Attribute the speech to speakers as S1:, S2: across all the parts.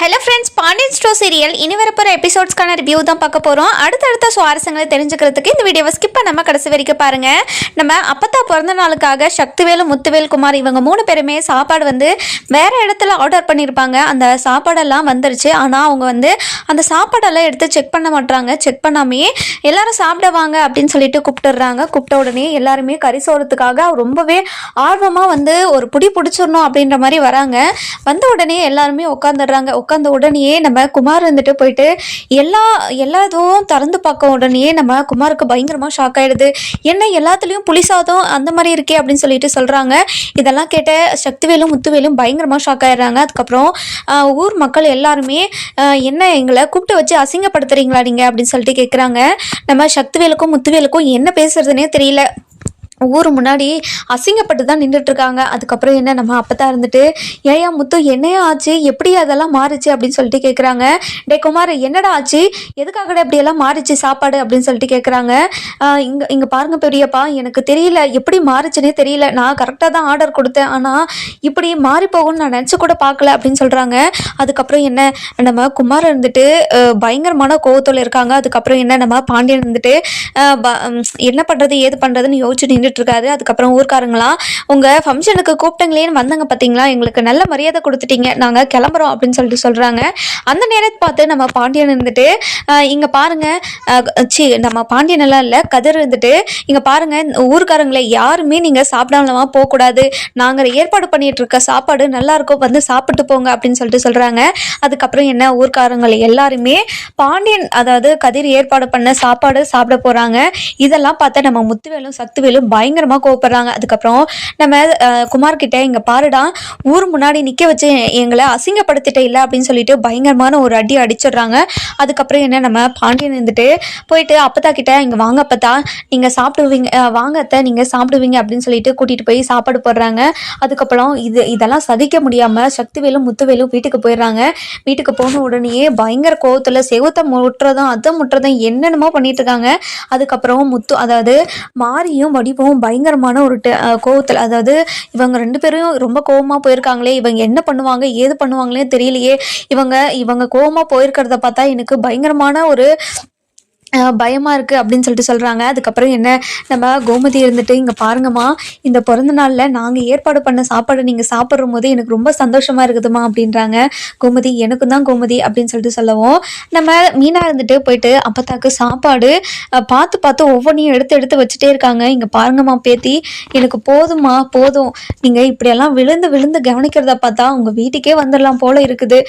S1: Hello friends Pandian stores serial இனி வரப்போகிற எபிசோட்ஸ்க்கான review தான் பார்க்க போகிறோம் அடுத்தடுத்த சுவாரஸ்யங்களை தெரிஞ்சுக்கிறதுக்கு இந்த வீடியோவை ஸ்கிப் பண்ணாமல் கடைசி வரைக்கும் பாருங்கள் நம்ம அப்பத்தா பிறந்த நாளுக்காக சக்திவேலு முத்துவேல் குமார் இவங்க மூணு பேருமே சாப்பாடு வந்து வேறு இடத்துல ஆர்டர் பண்ணியிருப்பாங்க அந்த சாப்பாடெல்லாம் வந்துருச்சு. ஆனால் அவங்க வந்து அந்த சாப்பாடெல்லாம் எடுத்து செக் பண்ண மாட்டாங்க செக் பண்ணாமே எல்லாரும் சாப்பிடுவாங்க அப்படின்னு சொல்லிட்டு கூப்பிட்டுடுறாங்க. கூப்பிட்ட உடனே எல்லாருமே கறி சோறதுக்காக ரொம்பவே ஆர்வமாக வந்து ஒரு புடி பிடிச்சிடணும் அப்படின்ற மாதிரி வராங்க. வந்த உடனே எல்லாருமே உட்காந்துடுறாங்க உட்காந்த உடனேயே நம்ம குமார் வந்துட்டு போயிட்டு எல்லா எல்லா இதுவும் திறந்து பார்க்க உடனேயே நம்ம குமாருக்கு பயங்கரமாக ஷாக் ஆகிடுது என்ன எல்லாத்துலேயும் புளிசாதம் அந்த மாதிரி இருக்கே அப்படின்னு சொல்லிட்டு சொல்கிறாங்க இதெல்லாம் கேட்ட சக்திவேலும் முத்துவேலும் பயங்கரமாக ஷாக் ஆகிடுறாங்க அதுக்கப்புறம் ஊர் மக்கள் எல்லாருமே என்ன எங்களை கூப்பிட்டு வச்சு அசிங்கப்படுத்துறீங்களா நீங்கள் அப்படின்னு சொல்லிட்டு கேட்குறாங்க நம்ம சக்திவேலுக்கும் முத்துவேலுக்கும் என்ன பேசுறதுனே தெரியல. ஊர் முன்னாடி அசிங்கப்பட்டு தான் நின்றுட்டு இருக்காங்க அதுக்கப்புறம் என்ன நம்ம அப்பதான் இருந்துட்டு ஏயா முத்து என்னையா ஆச்சு? எப்படி அதெல்லாம் மாறுச்சு? அப்படின்னு சொல்லிட்டு கேட்குறாங்க டே குமார் என்னடா ஆச்சு? எதுக்காகடா இப்படி எல்லாம் மாறுச்சு சாப்பாடு? அப்படின்னு சொல்லிட்டு கேட்குறாங்க இங்கே இங்கே பாருங்க பெரியப்பா எனக்கு தெரியல. எப்படி மாறுச்சுன்னே தெரியல. நான் கரெக்டாக தான் ஆர்டர் கொடுத்தேன். ஆனால் இப்படி மாறி போகும்னு நான் நினச்சி கூட பார்க்கல அப்படின்னு சொல்கிறாங்க அதுக்கப்புறம் என்ன நம்ம குமார் இருந்துட்டு பயங்கரமான கோவத்தில் இருக்காங்க. அதுக்கப்புறம் என்ன நம்ம பாண்டியன் இருந்துட்டு ப- என்ன பண்ணுறது ஏது பண்ணுறதுன்னு யோசிச்சு நின்று இருக்காரு அதுக்கப்புறம் ஊர்க்காரங்களாம் உங்கள் ஃபங்க்ஷனுக்கு கூப்பிட்டங்களேன்னு வந்தாங்க பார்த்தீங்களா எங்களுக்கு நல்ல மரியாதை கொடுத்துட்டீங்க. நாங்கள் கிளம்புறோம் அப்படின்னு சொல்லிட்டு சொல்கிறாங்க அந்த நேரத்தை பார்த்து நம்ம பாண்டியன் இருந்துட்டு இங்கே பாருங்க. சி நம்ம பாண்டியன் எல்லாம் இல்லை. கதிர் இருந்துட்டு இங்கே பாருங்க. ஊர்க்காரங்களை யாருமே நீங்கள் சாப்பிடாமலமா போகக்கூடாது. நாங்கள் ஏற்பாடு பண்ணிட்டு இருக்க சாப்பாடு நல்லா இருக்கும் வந்து சாப்பிட்டு போங்க அப்படின்னு சொல்லிட்டு சொல்கிறாங்க அதுக்கப்புறம் என்ன? ஊர்க்காரங்களை எல்லாருமே பாண்டியன் அதாவது கதிர் ஏற்பாடு பண்ண சாப்பாடு சாப்பிட போகிறாங்க இதெல்லாம் பார்த்தா நம்ம முத்துவேலும் சக்திவேலும் பயங்கரமாக கோவப்படுறாங்க. அதுக்கப்புறம் நம்ம குமார்கிட்ட குமார் இங்கே பாருடா ஊர் முன்னாடி நிற்க வச்சு எங்களை அசிங்கப்படுத்திட்டே இல்லை அப்படின்னு சொல்லிட்டு பயங்கரமான ஒரு அடி அடிச்சிடுறாங்க. அதுக்கப்புறம் என்ன நம்ம பாண்டியன் இருந்துட்டு போயிட்டு அப்பத்தா கிட்ட இங்கே வாங்க அப்பத்தா நீங்கள் சாப்பிடுவீங்க அஹ், வாங்க அத்தை நீங்கள் சாப்பிடுவீங்க அப்படின்னு சொல்லிட்டு கூட்டிகிட்டு போய் சாப்பாடு போடுறாங்க. அதுக்கப்புறம் இது இதெல்லாம் சதிக்க முடியாமல் சக்திவேலும் முத்துவேலும் வீட்டுக்கு போயிடுறாங்க. வீட்டுக்கு போன உடனேயே பயங்கர கோவத்தில் செவுத்த முட்டுறதும் அதை முட்டுறதும் என்னென்னமோ பண்ணிட்டு இருக்காங்க. அதுக்கப்புறம் முத்து அதாவது மாரியும் வடிவும் பயங்கரமான ஒரு கோவத்தில் அதாவது இவங்க ரெண்டு பேரும் ரொம்ப கோவமாக போயிருக்காங்களே இவங்க என்ன பண்ணுவாங்க ஏது பண்ணுவாங்களே தெரியலையே. இவங்க இவங்க கோவமாக போயிருக்கிறத பார்த்தா எனக்கு பயங்கரமான ஒரு பயமாக இருக்குது அப்படின்னு சொல்லிட்டு சொல்கிறாங்க அதுக்கப்புறம் என்ன? நம்ம கோமதி இருந்துட்டு இங்கே பாருங்கம்மா இந்த பிறந்த நாளில் நாங்கள் ஏற்பாடு பண்ண சாப்பாடு நீங்கள் சாப்பிட்ற போது எனக்கு ரொம்ப சந்தோஷமாக இருக்குதுமா அப்படின்றாங்க. கோமதி எனக்கும் தான் கோமதி அப்படின்னு சொல்லிட்டு சொல்லவும். நம்ம மீனாக இருந்துட்டு போயிட்டு அப்பத்தாக்கு சாப்பாடு பார்த்து பார்த்து ஒவ்வொன்றையும் எடுத்து எடுத்து வச்சுட்டே இருக்காங்க. இங்கே பாருங்கம்மா பேத்தி எனக்கு போதும்மா போதும். நீங்கள் இப்படியெல்லாம் விழுந்து விழுந்து கவனிக்கிறத பார்த்தா உங்கள் வீட்டுக்கே வந்துடலாம் போல இருக்குது.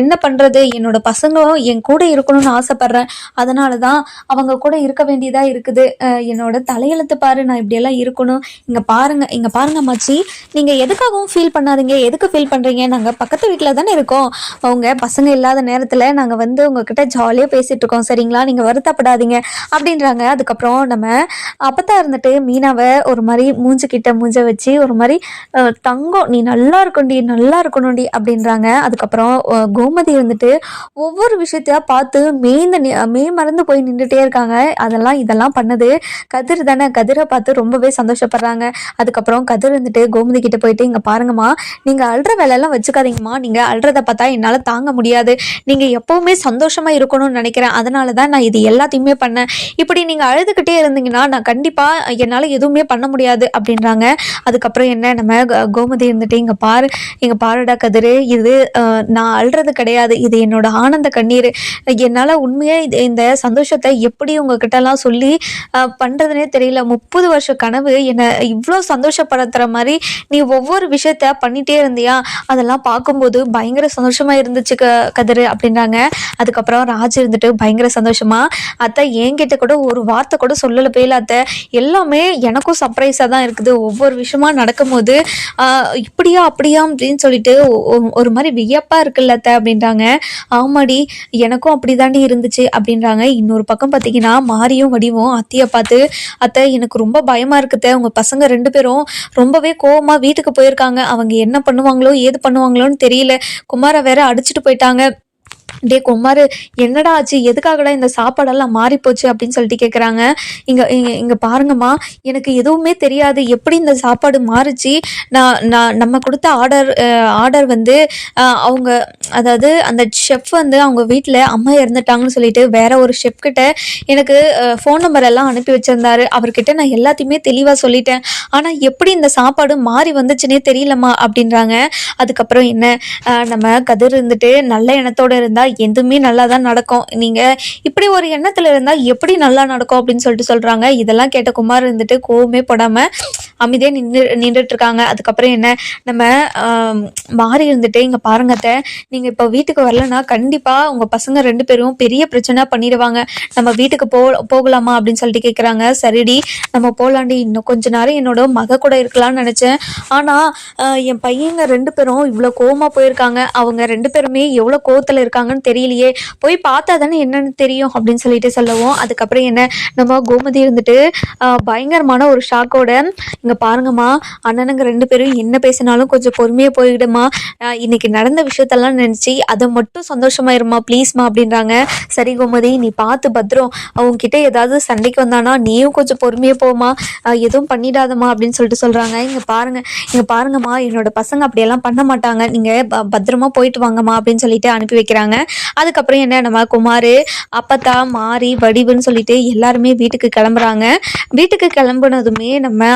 S1: என்ன பண்ணுறது என்னோட பசங்களும் என் கூட இருக்கணும்னு ஆசைப்பட்றேன். அதனால தான் அவங்க கூட இருக்க வேண்டியதாக இருக்குது. என்னோட தலையெழுத்து பாரு நான் இப்படியெல்லாம் இருக்கணும். இங்கே பாருங்க இங்கே பாருங்க மச்சி. நீங்கள் எதுக்காகவும் ஃபீல் பண்ணாதீங்க. எதுக்கு ஃபீல் பண்ணுறீங்க நாங்கள் பக்கத்து வீட்டில் தானே இருக்கோம். அவங்க பசங்க இல்லாத நேரத்தில் நாங்கள் வந்து உங்ககிட்ட ஜாலியாக பேசிட்டு இருக்கோம். சரிங்களா? நீங்கள் வருத்தப்படாதீங்க. அப்படின்றாங்க. அதுக்கப்புறம் நம்ம அப்பத்தா இருந்துட்டு மீனாவை ஒரு மாதிரி மூஞ்சு மூஞ்ச வச்சு ஒரு மாதிரி தங்கம் நீ நல்லா இருக்கணும்டி நல்லா இருக்கணும்டி அப்படின்றாங்க. அதுக்கப்புறம் கோமதி வந்துட்டு ஒவ்வொரு விஷயத்தையா பார்த்து மேய்ந்த நி- மே மறந்து போய் நின்றுட்டே இருக்காங்க. அதெல்லாம் இதெல்லாம் பண்ணுது. கதிர் தானே? கதிரை பார்த்து ரொம்பவே சந்தோஷப்படுறாங்க. அதுக்கப்புறம் கதிர் இருந்துட்டு கோமதி கிட்ட போயிட்டு இங்க பாருங்கம்மா நீங்க அழுற வேலையெல்லாம் வச்சுக்காதீங்கம்மா. நீங்க அழுறத பார்த்தா என்னால தாங்க முடியாது. நீங்க எப்பவுமே சந்தோஷமா இருக்கணும்னு நினைக்கிறேன். அதனால தான் நான் இது எல்லாத்தையுமே பண்ணேன். இப்படி நீங்க அழுதுகிட்டே இருந்தீங்கன்னா நான் கண்டிப்பா என்னால எதுவுமே பண்ண முடியாது அப்படின்றாங்க. அதுக்கப்புறம் என்ன? நம்ம கோமதி இருந்துட்டு இங்க பாரு இங்க பாருடா கதிரு. இது நான் அழுறது கிடையாது. இது என்னோட ஆனந்த கண்ணீர். என்னால் உண்மையாக இது இந்த சந்தோஷத்தை எப்படி உங்ககிட்டலாம் சொல்லி பண்ணுறதுனே தெரியல. முப்பது வருஷ கனவு என்னை இவ்வளோ சந்தோஷப்படுத்துகிற மாதிரி நீ ஒவ்வொரு விஷயத்த பண்ணிட்டே இருந்தியா? அதெல்லாம் பார்க்கும்போது பயங்கர சந்தோஷமாக இருந்துச்சு க கதிரு அப்படின்றாங்க அதுக்கப்புறம் ராஜ் இருந்துட்டு பயங்கர சந்தோஷமா அத்தை என்கிட்ட கூட ஒரு வார்த்தை கூட சொல்லலை போயில அத்தை. எல்லாமே எனக்கும் சர்ப்ரைஸாக தான் இருக்குது. ஒவ்வொரு விஷயமா நடக்கும்போது இப்படியா அப்படியா அப்படின்னு சொல்லிட்டு ஒரு மாதிரி வியப்பாக இருக்குல்ல அத்தை அப்படின்றாங்க. ஆமாடி எனக்கும் அப்படி தாண்டி இருந்துச்சு அப்படின்றாங்க. இன்னொரு பக்கம் பார்த்தீங்கன்னா மாரியும் வடிவும் அத்தையை பார்த்து அத்தை எனக்கு ரொம்ப பயமாக இருக்குத்த உங்கள் பசங்க ரெண்டு பேரும் ரொம்பவே கோவமாக வீட்டுக்கு போயிருக்காங்க. அவங்க என்ன பண்ணுவாங்களோ ஏது பண்ணுவாங்களோன்னு தெரியல. குமாரை வேற அடிச்சுட்டு போயிட்டாங்க. டே குமார் என்னடா ஆச்சு? எதுக்காகடா இந்த சாப்பாடெல்லாம் மாறி போச்சு அப்படின்னு சொல்லிட்டு கேட்குறாங்க இங்கே இங்கே இங்கே பாருங்கம்மா எனக்கு எதுவுமே தெரியாது. எப்படி இந்த சாப்பாடு மாறுச்சு? நான் நான் நம்ம கொடுத்த ஆர்டர் ஆர்டர் வந்து அவங்க அதாவது அந்த ஷெஃப் வந்து அவங்க வீட்டில் அம்மா இறந்துட்டாங்கன்னு சொல்லிட்டு வேற ஒரு ஷெஃப் கிட்ட எனக்கு ஃபோன் நம்பர் எல்லாம் அனுப்பி வச்சிருந்தாரு. அவர்கிட்ட நான் எல்லாத்தையுமே தெளிவாக சொல்லிட்டேன். ஆனால் எப்படி இந்த சாப்பாடு மாறி வந்துச்சுன்னே தெரியலம்மா அப்படின்றாங்க. அதுக்கப்புறம் என்ன? நம்ம கதிர் இருந்துட்டு நல்ல எண்ணத்தோடு இருந்தால் எதுவுமே நல்லா தான் நடக்கும். நீங்கள் இப்படி ஒரு எண்ணத்தில் இருந்தால் எப்படி நல்லா நடக்கும் அப்படின்னு சொல்லிட்டு சொல்கிறாங்க இதெல்லாம் கேட்ட குமார் இருந்துட்டு கோவமே போடாமல் அமைதியாக நின்று நின்றுட்டு இருக்காங்க அதுக்கப்புறம் என்ன? நம்ம மாறி இருந்துட்டு இங்கே பாருங்கத்த நீங்கள் இப்போ வீட்டுக்கு வரலன்னா கண்டிப்பாக உங்கள் பசங்க ரெண்டு பேரும் பெரிய பிரச்சனை பண்ணிடுவாங்க. நம்ம வீட்டுக்கு போ போகலாமா அப்படின்னு சொல்லிட்டு கேட்குறாங்க சரிடி நம்ம போகலாண்டி இன்னும் கொஞ்ச நேரம் என்னோட மக கூட இருக்கலாம்னு நினச்சேன். ஆனால் என் பையங்க ரெண்டு பேரும் இவ்வளோ கோவமாக போயிருக்காங்க. அவங்க ரெண்டு பேருமே எவ்வளோ கோவத்தில் இருக்காங்கன்னு தெரியலையே. போய் பார்த்தா தானே என்னன்னு தெரியும் அப்படின்னு சொல்லிட்டு சொல்லுவோம். அதுக்கப்புறம் என்ன? நம்ம கோமதி இருந்துட்டு பயங்கரமான ஒரு ஷாக்கோட இங்கே பாருங்கம்மா. அண்ணனுங்க ரெண்டு பேரும் என்ன பேசினாலும் கொஞ்சம் பொறுமையாக போயிடுமா இன்னைக்கு நடந்த விஷயத்தெல்லாம் நினச்சி அதை மட்டும் சந்தோஷமா இருமா ப்ளீஸ்மா அப்படின்றாங்க. சரி கோமதி நீ பார்த்து பத்திரம். அவங்கக்கிட்ட ஏதாவது சண்டைக்கு வந்தானா நீயும் கொஞ்சம் பொறுமையாக போமா எதுவும் பண்ணிடாதம்மா அப்படின்னு சொல்லிட்டு சொல்கிறாங்க இங்கே பாருங்கள் இங்கே பாருங்கம்மா. என்னோட பசங்க அப்படியெல்லாம் பண்ண மாட்டாங்க. நீங்கள் ப பத்திரமா போயிட்டு வாங்கம்மா அப்படின்னு சொல்லிட்டு அனுப்பி வைக்கிறாங்க. அதுக்கப்புறம் என்ன நம்ம குமார் அப்பத்தா மாறி வடிவுன்னு சொல்லிட்டு எல்லாருமே வீட்டுக்கு கிளம்புறாங்க. வீட்டுக்கு கிளம்புனதுமே நம்ம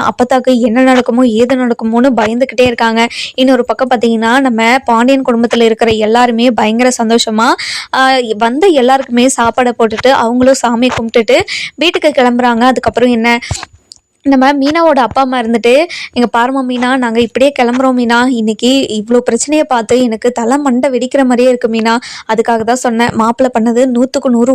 S1: அப்பத்தாக்கு என்ன நடக்குமோ ஏது நடக்குமோன்னு பயந்துக்கிட்டே இருக்காங்க. இன்னொரு பக்கம் பார்த்தீங்கன்னா நம்ம பாண்டியன் குடும்பத்தில் இருக்கிற எல்லாருமே பயங்கர சந்தோஷமா ஆஹ் வந்த எல்லாருக்குமே சாப்பாடை போட்டுட்டு அவங்களும் சாமி கும்பிட்டுட்டு வீட்டுக்கு கிளம்புறாங்க. அதுக்கப்புறம் என்ன? நம்ம மீனாவோட அப்பா அம்மா இருந்துட்டு எங்கள் பாருமா மீனா நாங்கள் இப்படியே கிளம்புறோம் மீனா. இன்னைக்கு இவ்வளோ பிரச்சனையை பார்த்து எனக்கு தலை மண்டை வெடிக்கிற மாதிரியே இருக்குது மீனா. அதுக்காக தான் சொன்னேன். மாப்பிள்ளை பண்ணது நூற்றுக்கு நூறு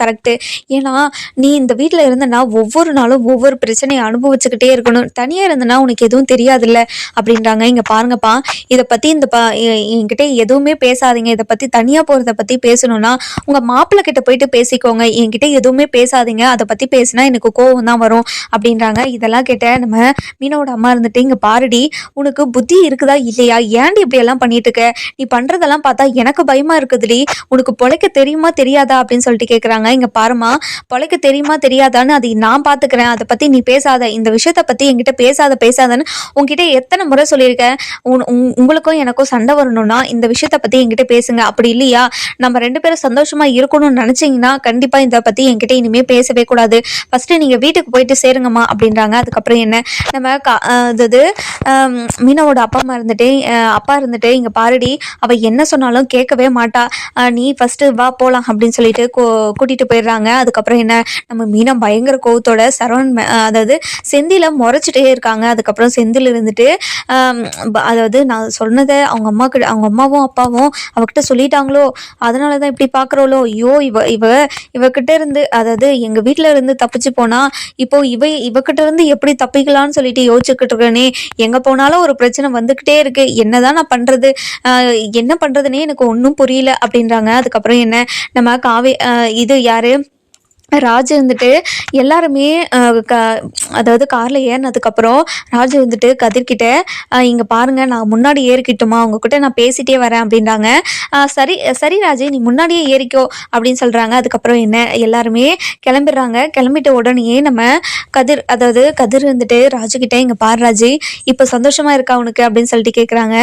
S1: கரெக்டு ஏன்னா நீ இந்த வீட்டில் இருந்தனா ஒவ்வொரு நாளும் ஒவ்வொரு பிரச்சனையை அனுபவிச்சுக்கிட்டே இருக்கணும். தனியாக இருந்தனா உனக்கு எதுவும் தெரியாதுல்ல? அப்படின்றாங்க. இங்கே பாருங்கப்பா இதை பற்றி இந்த பா எ- என்கிட்ட எதுவுமே பேசாதீங்க. இதை பற்றி தனியாக போகிறத பற்றி பேசணும்னா உங்கள் மாப்பிள்ளை கிட்ட போயிட்டு பேசிக்கோங்க. என்கிட்ட எதுவுமே பேசாதீங்க. அதை பற்றி பேசினா எனக்கு கோவம் தான் வரும் அப்படின்றாங்க. இதெல்லாம் கேட்ட நம்ம மீனோட அம்மா இருந்துட்டு இங்கே பாருடி உனக்கு புத்தி இருக்குதா இல்லையா? ஏன்டி இப்படியெல்லாம் பண்ணிட்டு இருக்க? நீ பண்ணுறதெல்லாம் பார்த்தா எனக்கு பயமா இருக்குதுடி. உனக்கு பொழைக்க தெரியுமா தெரியாதா? அப்படின்னு சொல்லிட்டு கேட்குறாங்க இங்கே பாருமா பொழைக்க தெரியுமா தெரியாதான்னு அதை நான் பார்த்துக்கிறேன் அதை பற்றி நீ பேசாத. இந்த விஷயத்தை பற்றி என்கிட்ட பேசாத பேசாதன்னு உங்ககிட்ட எத்தனை முறை சொல்லியிருக்கேன். உன் உங்களுக்கும் எனக்கும் சண்டை வரணும்னா இந்த விஷயத்தை பற்றி என்கிட்ட பேசுங்க. அப்படி இல்லையா? நம்ம ரெண்டு பேரும் சந்தோஷமாக இருக்கணும்னு நினச்சிங்கன்னா கண்டிப்பாக இதை பற்றி என்கிட்ட இனிமே பேசவே கூடாது. ஃபஸ்ட்டு நீங்கள் வீட்டுக்கு போயிட்டு சேருங்கம்மா. அப்படின்றாங்க. அதுக்கப்புறம் என்ன? நம்ம கா- அதாவது மீனாவோட அப்பா அம்மா இருந்துட்டு அப்பா இருந்துட்டு இங்கே பாருடி அவள் என்ன சொன்னாலும் கேட்கவே மாட்டா. நீ ஃபஸ்ட்டு வா போகலாம் அப்படின்னு சொல்லிட்டு கூட்டிகிட்டு போயிடுறாங்க. அதுக்கப்புறம் என்ன? நம்ம மீனா பயங்கர கோவத்தோட சரவண் மே- அதாவது செந்தியில் முறைச்சிட்டே இருக்காங்க. அதுக்கப்புறம் செந்தில் இருந்துட்டு அதாவது நான் சொன்னதை அவங்க அம்மா கிட்ட அவங்க அம்மாவும் அப்பாவும் அவகிட்ட சொல்லிட்டாங்களோ? அதனால தான் இப்படி பார்க்குறோளோ ஐயோ இவ இவ இவகிட்ட இருந்து அதாவது எங்கள் வீட்டில் இருந்து தப்பிச்சு போனால் இப்போ இவ இவகிட்ட இருந்து எப்படி தப்பிக்கலாம்னு சொல்லிட்டு யோசிச்சுக்கிட்டு இருக்கேனே. எங்க போனாலும் ஒரு பிரச்சனை வந்துகிட்டே இருக்கு. என்னதான் நான் பண்றது? ஆஹ் என்ன பண்றதுன்னே எனக்கு ஒன்றும் புரியல அப்படின்றாங்க. அதுக்கப்புறம் என்ன? நம்ம காவே ஆஹ் இது யாரு? ராஜு வந்துட்டு எல்லாருமே க அதாவது காரில் ஏறினதுக்கப்புறம் ராஜு வந்துட்டு கதிர்கிட்ட இங்கே பாருங்கள் நான் முன்னாடி ஏறிக்கிட்டுமா? அவங்கக்கிட்ட நான் பேசிட்டே வரேன் அப்படின்றாங்க. சரி சரி ராஜே நீ முன்னாடியே ஏறிக்கோ அப்படின்னு சொல்கிறாங்க அதுக்கப்புறம் என்ன எல்லாருமே கிளம்பிடுறாங்க. கிளம்பிட்ட உடனே நம்ம கதிர் அதாவது கதிர் இருந்துட்டு ராஜுகிட்ட இங்கே பாரு ராஜு இப்போ சந்தோஷமாக இருக்கா உனக்கு? அப்படின்னு சொல்லிட்டு கேட்குறாங்க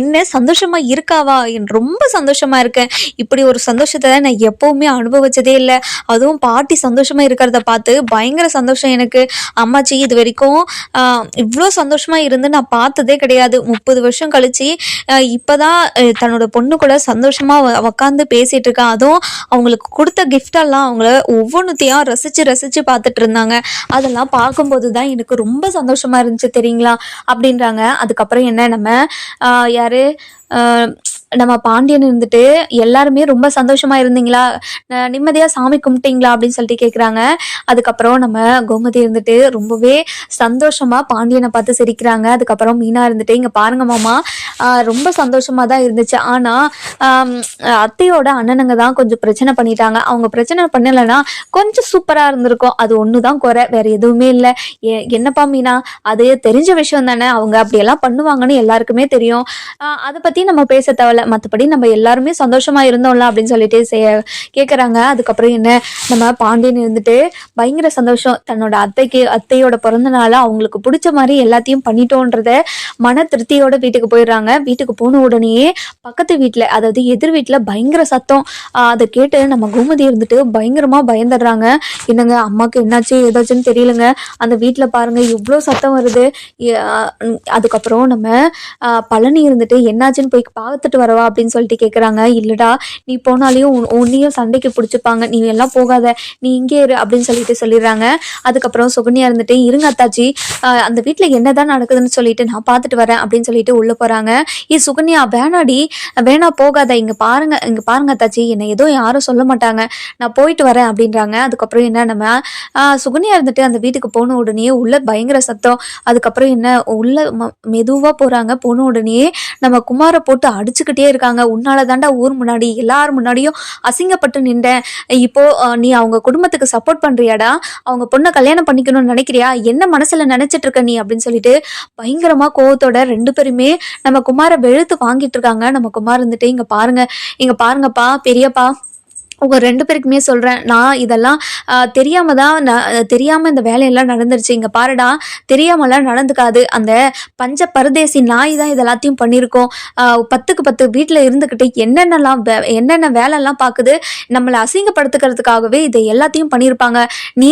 S1: என்ன சந்தோஷமாக இருக்காவா? ரொம்ப சந்தோஷமாக இருக்கேன். இப்படி ஒரு சந்தோஷத்தை நான் எப்போவுமே அனுபவிச்சதே இல்லை. அதுவும் பாட்டி சந்தோஷமா இருக்கிறத பார்த்து பயங்கர சந்தோஷம் எனக்கு. அம்மாச்சி இது வரைக்கும் இவ்வளோ சந்தோஷமா இருந்து நான் பார்த்ததே கிடையாது. முப்பது வருஷம் கழிச்சு இப்போ தான் தன்னோட பொண்ணு கூட சந்தோஷமா உக்காந்து பேசிட்டு இருக்கேன் அதுவும் அவங்களுக்கு கொடுத்த கிஃப்டெல்லாம் அவங்கள ஒவ்வொன்றுத்தையும் ரசிச்சு ரசிச்சு பார்த்துட்டு இருந்தாங்க. அதெல்லாம் பார்க்கும்போது தான் எனக்கு ரொம்ப சந்தோஷமா இருந்துச்சு தெரியுங்களா? அப்படின்றாங்க. அதுக்கப்புறம் என்ன நம்ம யார் யாரு நம்ம பாண்டியன் இருந்துட்டு எல்லாருமே ரொம்ப சந்தோஷமா இருந்தீங்களா? நிம்மதியாக நிம்மதியா சாமி கும்பிட்டீங்களா அப்படின்னு சொல்லிட்டு கேக்குறாங்க. அதுக்கப்புறம் நம்ம கோமதி இருந்துட்டு ரொம்பவே சந்தோஷமா பாண்டியனை பார்த்து சிரிக்கிறாங்க. அதுக்கப்புறம் மீனா இருந்துட்டு இங்க பாருங்க மாமா ரொம்ப சந்தோஷமா தான் இருந்துச்சு. ஆனா அத்தையோட அண்ணனுங்க தான் கொஞ்சம் பிரச்சனை பண்ணிட்டாங்க. அவங்க பிரச்சனை பண்ணலைன்னா கொஞ்சம் சூப்பரா இருந்திருக்கும். அது ஒண்ணுதான் குறை வேற எதுவுமே இல்லை. என்னப்பா மீனா அது தெரிஞ்ச விஷயம் தானே. அவங்க அப்படியெல்லாம் பண்ணுவாங்கன்னு எல்லாருக்குமே தெரியும். அதை பத்தி நம்ம பேச தேவையில்ல. பரவாயில்ல மற்றபடி நம்ம எல்லாருமே சந்தோஷமா இருந்தோம்ல அப்படின்னு சொல்லிட்டு சே கேட்குறாங்க அதுக்கப்புறம் என்ன நம்ம பாண்டியன் இருந்துட்டு பயங்கர சந்தோஷம். தன்னோட அத்தைக்கு அத்தையோட பிறந்த நாளை அவங்களுக்கு பிடிச்ச மாதிரி எல்லாத்தையும் பண்ணிட்டோன்றத மன திருப்தியோட வீட்டுக்கு போயிடுறாங்க. வீட்டுக்கு போன உடனேயே பக்கத்து வீட்டில் அதாவது எதிர் வீட்டில் பயங்கர சத்தம். அதை கேட்டு நம்ம கோமதி இருந்துட்டு பயங்கரமா பயந்துடுறாங்க. என்னங்க அம்மாவுக்கு என்னாச்சு ஏதாச்சுன்னு தெரியலங்க. அந்த வீட்டில் பாருங்க எவ்வளோ சத்தம் வருது. அதுக்கப்புறம் நம்ம பழனி இருந்துட்டு என்னாச்சுன்னு போய் பார்த்துட்டு வரவா அப்படின்னு சொல்லிட்டு கேட்குறாங்க இல்லடா நீ போனாலையும் உன்- உன்னையும் சண்டைக்கு பிடிச்சிப்பாங்க. நீ எல்லாம் போகாத. நீ இங்கே இரு அப்படின்னு சொல்லிட்டு சொல்லிடுறாங்க. அதுக்கப்புறம் சுகன்யா இருந்துட்டு இருங்க அத்தாச்சி அந்த வீட்டில் என்னதான் நடக்குதுன்னு சொல்லிட்டு நான் பார்த்துட்டு வரேன் அப்படின்னு சொல்லிட்டு உள்ளே போகிறாங்க ஏ சுகன்யா வேணாடி. வேணா போகாத. இங்கே பாருங்க இங்கே பாருங்க அத்தாச்சி. என்னை எதுவும் யாரும் சொல்ல மாட்டாங்க. நான் போயிட்டு வரேன் அப்படின்றாங்க. அதுக்கப்புறம் என்ன நம்ம சுகன்யா இருந்துட்டு அந்த வீட்டுக்கு போன உடனே உள்ள பயங்கர சத்தம். அதுக்கப்புறம் என்ன உள்ள மெதுவாக போகிறாங்க போன உடனே நம்ம குமாரை போட்டு அடிச்சுக்கிட்டு இருக்காங்க. உன்னால தாண்டா ஊர் முன்னாடி எல்லார் முன்னாடியும் அசிங்கப்பட்டு நின்றேன். இப்போ நீ அவங்க குடும்பத்துக்கு சப்போர்ட் பண்றியாடா? அவங்க பொண்ணை கல்யாணம் பண்ணிக்கணும்னு நினைக்கிறியா? என்ன மனசுல நினைச்சிட்டு இருக்க நீ அப்படின்னு சொல்லிட்டு பயங்கரமா கோவத்தோட ரெண்டு பேருமே நம்ம குமாரை வெழுத்து வாங்கிட்டு இருக்காங்க. நம்ம குமார் இருந்துட்டு இங்க பாருங்க இங்க பாருங்கப்பா பெரியப்பா உங்க ரெண்டு பேருக்குமே சொல்றேன். நான் இதெல்லாம் தெரியாமல் தெரியாம தான் நான் தெரியாம இந்த வேலையெல்லாம் நடந்துருச்சு. இங்க பாருடா தெரியாமலாம் நடந்துக்காது. அந்த பஞ்ச பரதேசி நாய் தான் இது எல்லாத்தையும் பண்ணியிருக்கோம் பத்துக்கு பத்து வீட்டில் இருந்துக்கிட்டு என்னென்னலாம் வே- என்னென்ன வேலைலாம் பார்க்குது நம்மளை அசிங்கப்படுத்துக்கிறதுக்காகவே இதை எல்லாத்தையும் பண்ணியிருப்பாங்க நீ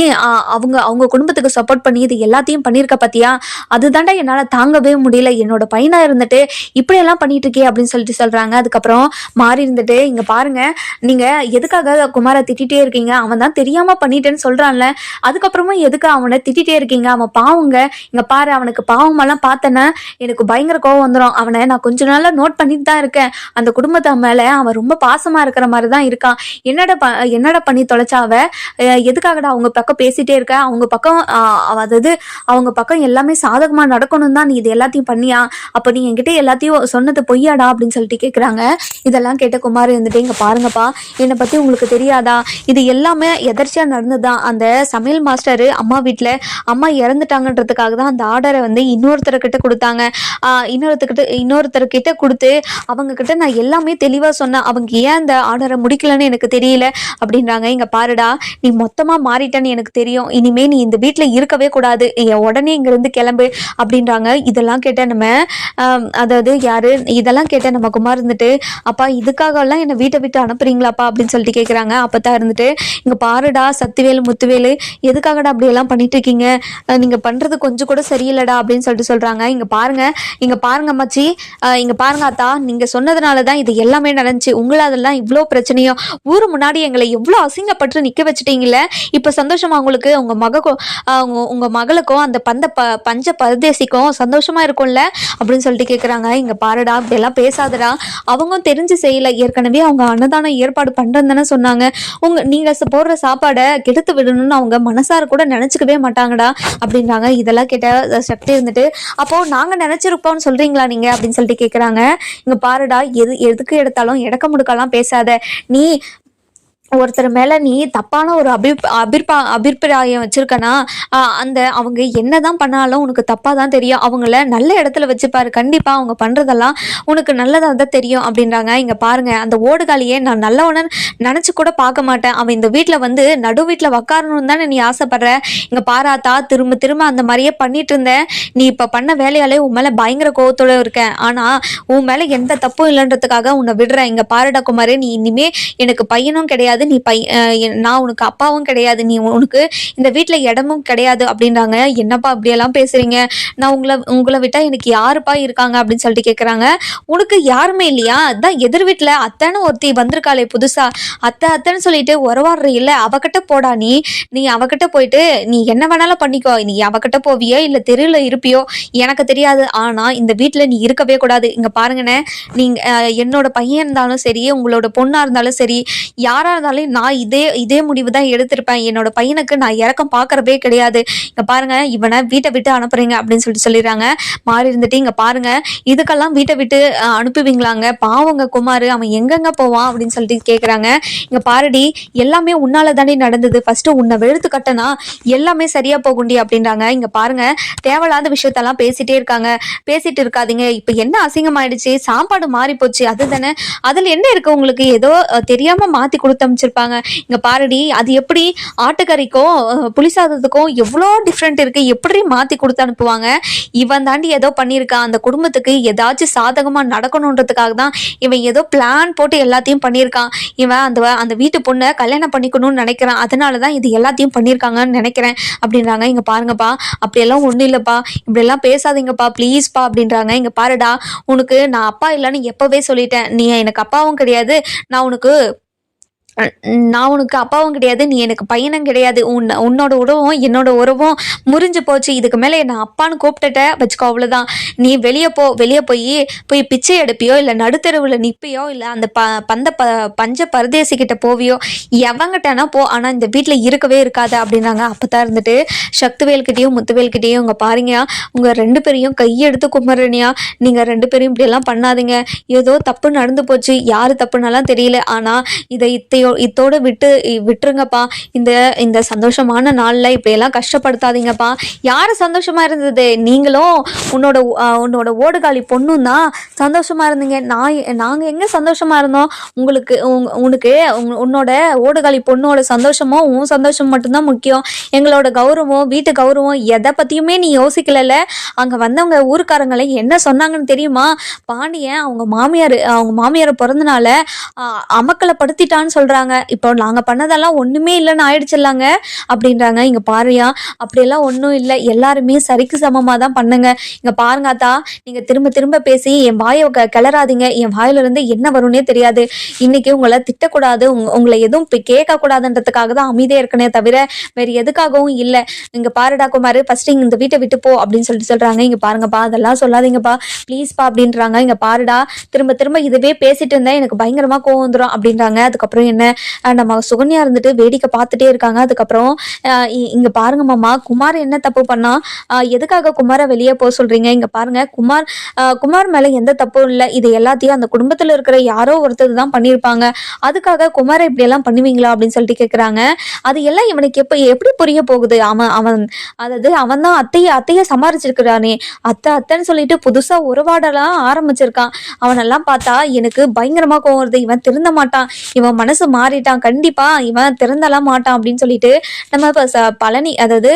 S1: அவங்க அவங்க குடும்பத்துக்கு சப்போர்ட் பண்ணி இது எல்லாத்தையும் பண்ணியிருக்க பார்த்தியா அதுதான்டா என்னால் தாங்கவே முடியல. என்னோட பையனா இருந்துட்டு இப்படியெல்லாம் பண்ணிட்டு இருக்கே அப்படின்னு சொல்லிட்டு சொல்றாங்க. அதுக்கப்புறம் மாறி இருந்துட்டு இங்க பாருங்க நீங்க எதுக்காக குமாரை திட்டிகிட்டே இருக்கீங்க? அவன் தான் தெரியாம பண்ணிட்டேன்னு சொல்றான்ல. அதுக்கப்புறமா எதுக்கு அவனை திட்டிகிட்டே இருக்கீங்க? அவன் பாவங்க. இங்க பாரு அவனுக்கு பாவமெல்லாம் பார்த்தேன்னா எனக்கு பயங்கர கோவம் வந்துடும் அவனை நான் கொஞ்ச நாளாக நோட் பண்ணிட்டு தான் இருக்கேன். அந்த குடும்பத்தை மேல அவன் ரொம்ப பாசமா இருக்கிற மாதிரி தான் இருக்கான் என்னடா ப- என்னடா பண்ணி தொலைச்சா அவ? எதுக்காகடா அவங்க பக்கம் பேசிட்டே இருக்க? அவங்க பக்கம் அதாவது அவங்க பக்கம் எல்லாமே சாதகமா நடக்கணும் தான் நீ இது எல்லாத்தையும் பண்ணியா? அப்ப நீ என்கிட்ட எல்லாத்தையும் சொன்னது பொய்யாடா அப்படின்னு சொல்லிட்டு கேக்குறாங்க. இதெல்லாம் கேட்ட குமார் இருந்துட்டு இங்க பாருங்கப்பா என்னை பத்தி உங்களுக்கு தெரியாதா? இது எல்லாமே எதர்ச்சியா நடந்துதான் அந்த சமையல் மாஸ்டர் அம்மா வீட்டில் அம்மா இறந்துட்டாங்கன்றதுக்காக தான் அந்த ஆர்டரை வந்து இன்னொருத்தர்கிட்ட கொடுத்தாங்க. இன்னொருத்தர்கிட்ட இன்னொருத்தர்கிட்ட கொடுத்து அவங்க கிட்ட நான் எல்லாமே தெளிவாக சொன்னேன். அவங்க ஏன் அந்த ஆர்டரை முடிக்கலன்னு எனக்கு தெரியல. அப்படின்றாங்க. இங்க பாருடா நீ மொத்தமா மாறிட்டேன்னு எனக்கு தெரியும். இனிமே நீ இந்த வீட்டில் இருக்கவே கூடாது. உடனே இங்கேருந்து கிளம்பு அப்படின்றாங்க. இதெல்லாம் கேட்ட நம்ம அதாவது யாரு இதெல்லாம் கேட்ட நம்ம குமார் இருந்துட்டு அப்பா இதுக்காகலாம் என்னை வீட்டை விட்டு அனுப்புறீங்களாப்பா? அப்படின்னு சொல்லிட்டு கேட்குறாங்க அப்பதான் இருந்துட்டு இங்கே பாருடா சத்துவேல் முத்துவேலு எதுக்காகடா அப்படியெல்லாம் பண்ணிட்டு இருக்கீங்க? நீங்கள் நீங்க பண்றது கொஞ்சம் கூட சரியில்லடா அப்படின்னு சொல்லிட்டு சொல்கிறாங்க இங்கே பாருங்க இங்கே பாருங்க மச்சி இங்கே பாருங்க அத்தா நீங்கள் சொன்னதுனால தான் இது எல்லாமே நடந்துச்சு. உங்களாலெல்லாம் இவ்வளோ பிரச்சனையும் ஊர் முன்னாடி எங்களை எவ்வளோ அசிங்கப்பட்டு நிற்க வச்சுட்டீங்கல்ல? இப்போ சந்தோஷமா உங்களுக்கு உங்கள் மகக்கும் உங்க மகளுக்கும் அந்த பந்த ப பஞ்ச பரதேசிக்கும் சந்தோஷமா இருக்கும்ல? அப்படின்னு சொல்லிட்டு கேட்குறாங்க இங்கே பாருடா இப்படியெல்லாம் பேசாதடா. அவங்க தெரிஞ்சு செய்யல. ஏற்கனவே அவங்க அன்னதானம் ஏற்பாடு பண்ணுறதுன்னு தானே சொன்னாங்க. உங்க நீங்க போடுற சாப்பாடை கெடுத்து விடணும்னு அவங்க மனசார கூட நினைச்சுக்கவே மாட்டாங்கடா அப்படின்றாங்க. இதெல்லாம் கேட்ட சக்தி இருந்துட்டு அப்போ நாங்க நினைச்சிருப்போம்னு சொல்றீங்களா நீங்க? அப்படின்னு சொல்லிட்டு கேக்குறாங்க. இங்க பாருடா எது எதுக்கு எடுத்தாலும் இடக்க முடுக்கலாம் பேசாத. நீ ஒருத்தர் மேலே நீ தப்பான ஒரு அபிப் அபிர்பா அபிப்பிராயம் வச்சுருக்கனா அந்த அவங்க என்ன தான் பண்ணாலும் உனக்கு தப்பாக தான் தெரியும். அவங்கள நல்ல இடத்துல வச்சுப்பாரு கண்டிப்பாக அவங்க பண்ணுறதெல்லாம் உனக்கு நல்லதாக தான் தெரியும் அப்படின்றாங்க. இங்கே பாருங்க. அந்த ஓடுகாலியே நான் நல்லவனன் நினச்சி கூட பார்க்க மாட்டேன். அவன் இந்த வீட்டில் வந்து நடு வீட்டில் உக்காரணும்னு தானே நீ ஆசைப்படுற. இங்கே பாராத்தா திரும்ப திரும்ப அந்த மாதிரியே பண்ணிட்டு இருந்தேன். நீ இப்போ பண்ண வேலையாலே உன் மேலே பயங்கர கோவத்தோட இருக்கேன் ஆனால் உன் மேலே எந்த தப்பும் இல்லைன்றதுக்காக உன்னை விடுறேன். இங்கே பாருடா குமாரே. நீ இனிமே எனக்கு பையனும் கிடையாது. நீ பை நான் உனக்கு அப்பாவும் கிடையாது. நீ உனக்கு இந்த வீட்டில் இடமும் கிடையாது அப்படின்றாங்க. என்னப்பா அப்படியெல்லாம் பேசுறீங்க? நான் உங்களை உங்களை விட்டால் எனக்கு யாருப்பா இருக்காங்க அப்படின்னு சொல்லிட்டு கேட்குறாங்க உனக்கு யாருமே இல்லையா? அதான் எதிர் வீட்ல அத்தைன்னு ஒருத்தி வந்திருக்காளே புதுசா. அத்தை அத்தைன்னு சொல்லிட்டு உறவாடுற இல்லை அவகிட்ட போடா நீ. நீ அவகிட்ட போயிட்டு நீ என்ன வேணாலும் பண்ணிக்கோ. நீ அவகிட்ட போவியோ? இல்லை தெருவில் இருப்பியோ? எனக்கு தெரியாது. ஆனா இந்த வீட்டில் நீ இருக்கவே கூடாது. இங்க பாருங்கண்ணே நீங்க என்னோட பையன் இருந்தாலும் சரி உங்களோட பொண்ணாக இருந்தாலும் சரி யாராக இருந்தாலும் இருந்தாலும் நான் இதே இதே முடிவு தான் எடுத்திருப்பேன். என்னோட பையனுக்கு நான் இறக்கம் பார்க்கறதே கிடையாது. இங்க பாருங்க இவனை வீட்டை விட்டு அனுப்புறீங்க அப்படின்னு சொல்லிட்டு சொல்லிடுறாங்க. மாறி இருந்துட்டு இங்க பாருங்க இதுக்கெல்லாம் வீட்டை விட்டு அனுப்புவீங்களாங்க? பாவங்க குமார் அவன் எங்கெங்க போவான்? அப்படின்னு சொல்லிட்டு கேக்குறாங்க. இங்க பாருடி எல்லாமே உன்னால தானே நடந்தது. ஃபர்ஸ்ட் உன்னை வெளுத்து கட்டனா எல்லாமே சரியா போகுண்டி அப்படின்றாங்க. இங்க பாருங்க தேவையில்லாத விஷயத்தெல்லாம் பேசிட்டே இருக்காங்க. பேசிட்டு இருக்காதீங்க. இப்ப என்ன அசிங்கமாயிடுச்சு? சாப்பாடு மாறி போச்சு அதுதானே அதுல என்ன இருக்கு உங்களுக்கு? ஏதோ அஹ், தெரியாம மாத்தி வச்சிருப்பாங்க. இங்க பாருடி அது எப்படி ஆட்டுக்கறிக்கும் புளிசாதத்துக்கும் புளி சாதத்துக்கும் எவ்வளோ டிஃப்ரெண்ட் இருக்கு. எப்படி மாத்தி கொடுத்து அனுப்புவாங்க? இவன் தாண்டி ஏதோ பண்ணியிருக்கான் அந்த குடும்பத்துக்கு ஏதாச்சும் சாதகமா நடக்கணுன்றதுக்காக தான் இவன் ஏதோ பிளான் போட்டு எல்லாத்தையும் பண்ணியிருக்கான். இவன் அந்த அந்த வீட்டு பொண்ணை கல்யாணம் பண்ணிக்கணும்னு நினைக்கிறான். அதனால தான் இது எல்லாத்தையும் பண்ணியிருக்காங்கன்னு நினைக்கிறேன் அப்படின்றாங்க. இங்க பாருங்கப்பா அப்படியெல்லாம் ஒன்றும் இல்லைப்பா. இப்படியெல்லாம் பேசாதீங்கப்பா. ப்ளீஸ்ப்பா அப்படின்றாங்க. இங்க பாருடா உனக்கு நான் அப்பா இல்லைன்னு எப்பவே சொல்லிட்டேன். நீ எனக்கு அப்பாவும் கிடையாது. நான் உனக்கு நான் உனக்கு அப்பாவும் கிடையாது நீ எனக்கு பையனும் கிடையாது. உன் உன்னோட உறவும் என்னோட உறவும் முறிஞ்சு போச்சு. இதுக்கு மேலே என்னை அப்பான்னு கூப்பிட்டுட்ட. வச்சுக்கோ அவ்வளோதான் நீ வெளியே போ வெளியே போய் போய் பிச்சை எடுப்பியோ இல்லை நடுத்தருவில் நிற்பியோ இல்லை அந்த ப பந்த ப பஞ்ச பரதேசிக்கிட்ட போவியோ எவங்கிட்டனா போ. ஆனால் இந்த வீட்டில் இருக்கவே இருக்காது அப்படின்னாங்க. அப்போ தான் இருந்துட்டு சக்திவேல்கிட்டையும் முத்துவேல்கிட்டயும் உங்கள் பாருங்க உங்கள் ரெண்டு பேரையும் கையெடுத்து கும்பிட்றனியா. நீங்கள் ரெண்டு பேரும் இப்படியெல்லாம் பண்ணாதீங்க. ஏதோ தப்பு நடந்து போச்சு. யார் தப்புனாலாம் தெரியல. ஆனால் இதை இத்தையோ இத்தோட விட்டு விட்டுருங்கப்பா. இந்த இந்த சந்தோஷமான நாளில் இப்படியெல்லாம் கஷ்டப்படுத்தாதீங்கப்பா. யார் சந்தோஷமா இருந்தது? நீங்களும் உன்னோட உன்னோட ஓடுகாலி பொண்ணும் தான் சந்தோஷமாக இருந்தீங்க. நான் நாங்கள் எங்கே சந்தோஷமாக இருந்தோம்? உங்களுக்கு உனக்கு உன்னோட ஓடுகாலி பொண்ணோட சந்தோஷமோ உன் சந்தோஷம் மட்டும்தான் முக்கியம். எங்களோட கௌரவம் வீட்டு கௌரவம் எதை பற்றியுமே நீ யோசிக்கலல்ல. அங்கே வந்தவங்க ஊருக்காரங்களை என்ன சொன்னாங்கன்னு தெரியுமா? பாண்டியன் அவங்க மாமியார் அவங்க மாமியார் பிறந்தனால அமக்களை படுத்திட்டான்னு சொல்கிறாங்க இப்போ நாங்கள் பண்ணதெல்லாம் ஒன்றுமே இல்லைன்னு ஆயிடுச்சில்லாங்க. அப்படின்றாங்க. இங்கே பாருயா அப்படியெல்லாம் ஒன்றும் இல்லை. எல்லாருமே சரிக்கு சமமாக தான் பண்ணுங்க. இங்கே பாருங்க அத்தா நீங்கள் திரும்ப திரும்ப பேசி என் வாயை க- கிளறாதீங்க. என் வாயிலிருந்து என்ன வரும்னே தெரியாது. இன்னைக்கு உங்களை திட்டக்கூடாது. உங் உங்களை எதுவும் இப்போ கேட்கக்கூடாதுன்றதுக்காக தான் அமைதியாக இருக்கனே தவிர வேறு எதுக்காகவும் இல்லை. இங்கே பாருடா குமார் ஃபர்ஸ்ட் இங்க இந்த வீட்டை விட்டு போ அப்படின்னு சொல்லிட்டு சொல்கிறாங்க இங்கே பாருங்கப்பா அதெல்லாம் சொல்லாதீங்கப்பா. ப்ளீஸ்ப்பா அப்படின்றாங்க. இங்கே பாருடா திரும்ப திரும்ப இதுவே பேசிட்டு இருந்தா எனக்கு பயங்கரமாக கோவம் வந்துடும் அப்படின்றாங்க. அதுக்கப்புறம் என்ன? நம்ம சுகன்யா இருந்துட்டு வேடிக்கை பார்த்துட்டே இருக்காங்க. அதுக்கப்புறம் இங்க பாருங்க மாமா குமார் என்ன தப்பு பண்ணா? எதுக்காக குமாரை வெளியே போக சொல்றீங்க? இங்க பாருங்க குமார் குமார் மேல எந்த தப்பும் இல்லை. இது எல்லாத்தையும் அந்த குடும்பத்துல இருக்கிற யாரோ ஒருத்தர் தான் பண்ணியிருப்பாங்க. அதுக்காக குமாரை இப்படி எல்லாம் பண்ணுவீங்களா? அப்படின்னு சொல்லிட்டு கேட்குறாங்க அது எல்லாம் இவனுக்கு எப்ப எப்படி புரிய போகுது? அவன் அவன் அதாவது அவன் தான் அத்தைய அத்தைய சமாளிச்சிருக்கிறானே. அத்தை அத்தைன்னு சொல்லிட்டு புதுசா உறவாடலாம் ஆரம்பிச்சிருக்கான். அவனெல்லாம் பார்த்தா எனக்கு பயங்கரமா கோவம் வருது. இவன் திருந்த மாட்டான். இவன் மனசு மாறிட்டான். கண்டிப்பா இவன் திறந்தலாம் மாட்டான் அப்படின்னு சொல்லிட்டு நம்ம ச- பழனி அதாவது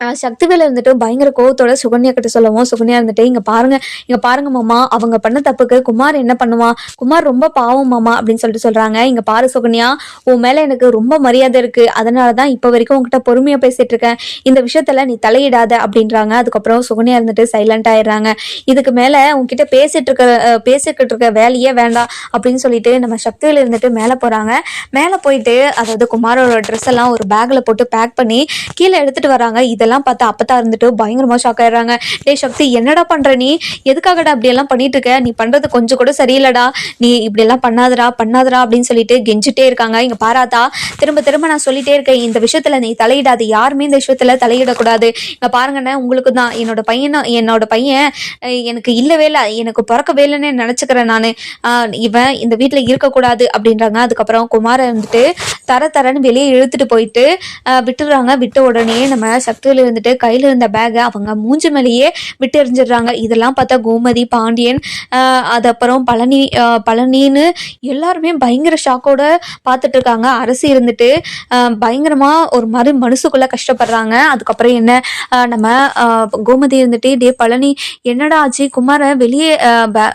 S1: சக்திவேல இருந்துட்டு பயங்கர கோவத்தோட சுகன்யா கிட்ட சொல்லவும் சுகன்யா இருந்துட்டு இங்க பாருங்க இங்க பாருங்க மாமா அவங்க பண்ண தப்புக்கு குமார் என்ன பண்ணுவான்? குமார் ரொம்ப பாவம் மாமா அப்படின்னு சொல்லிட்டு சொல்றாங்க. இங்க பாரு சுகன்யா உன் மேல எனக்கு ரொம்ப மரியாதை இருக்கு. அதனாலதான் தான் இப்போ வரைக்கும் உங்ககிட்ட பொறுமையா பேசிட்டு இருக்கேன். இந்த விஷயத்துல நீ தலையிடாத அப்படின்றாங்க. அதுக்கப்புறம் சுகன்யா இருந்துட்டு சைலண்ட் ஆயிடுறாங்க. இதுக்கு மேல உன்கிட்ட பேசிட்டு இருக்க பேசிக்கிட்டு இருக்க வேலையே வேண்டாம் அப்படின்னு சொல்லிட்டு நம்ம சக்திவேல இருந்துட்டு மேல போறாங்க. மேல போயிட்டு அதாவது குமாரோட ட்ரெஸ் எல்லாம் ஒரு பேக்ல போட்டு பேக் பண்ணி கீழே எடுத்துட்டு வராங்க. இதை இதெல்லாம் பார்த்து அப்பத்தா இருந்துட்டு பயங்கரமா ஷாக் ஆயிடுறாங்க. டே சக்தி என்னடா பண்ற நீ? எதுக்காகடா அப்படி எல்லாம் பண்ணிட்டு இருக்க? நீ பண்றது கொஞ்சம் கூட சரியில்லடா. நீ இப்படி எல்லாம் பண்ணாதடா பண்ணாதடா அப்படின்னு சொல்லிட்டு கெஞ்சிட்டே இருக்காங்க. இங்க பாராத்தா திரும்ப திரும்ப நான் சொல்லிட்டே இருக்கேன். இந்த விஷயத்துல நீ தலையிடாது. யாருமே இந்த விஷயத்துல தலையிடக்கூடாது. இங்க பாருங்கண்ணே உங்களுக்கு தான் என்னோட பையனும் என்னோட பையன் எனக்கு இல்லவே இல்லை. எனக்கு பிறக்கவே இல்லைன்னு நினச்சிக்கிறேன் நான். இவன் இந்த வீட்டில் இருக்கக்கூடாது அப்படின்றாங்க. அதுக்கப்புறம் குமாரை வந்துட்டு தர தரன்னு வெளியே இழுத்துட்டு போயிட்டு விட்டுடுறாங்க. விட்ட உடனே நம்ம சக்தி சொல்லி இருந்துட்டு கையில் இருந்த பேக்கை அவங்க மூஞ்சி மேலேயே விட்டு எறிஞ்சிடுறாங்க. இதெல்லாம் பார்த்தா கோமதி பாண்டியன் அது அப்புறம் பழனி பழனின்னு எல்லாருமே பயங்கர ஷாக்கோட பார்த்துட்டு இருக்காங்க. அரசு இருந்துட்டு பயங்கரமா ஒரு மாதிரி மனசுக்குள்ள கஷ்டப்படுறாங்க. அதுக்கப்புறம் என்ன நம்ம அஹ், கோமதி இருந்துட்டு டே பழனி என்னடா ஆச்சு? குமாரை வெளியே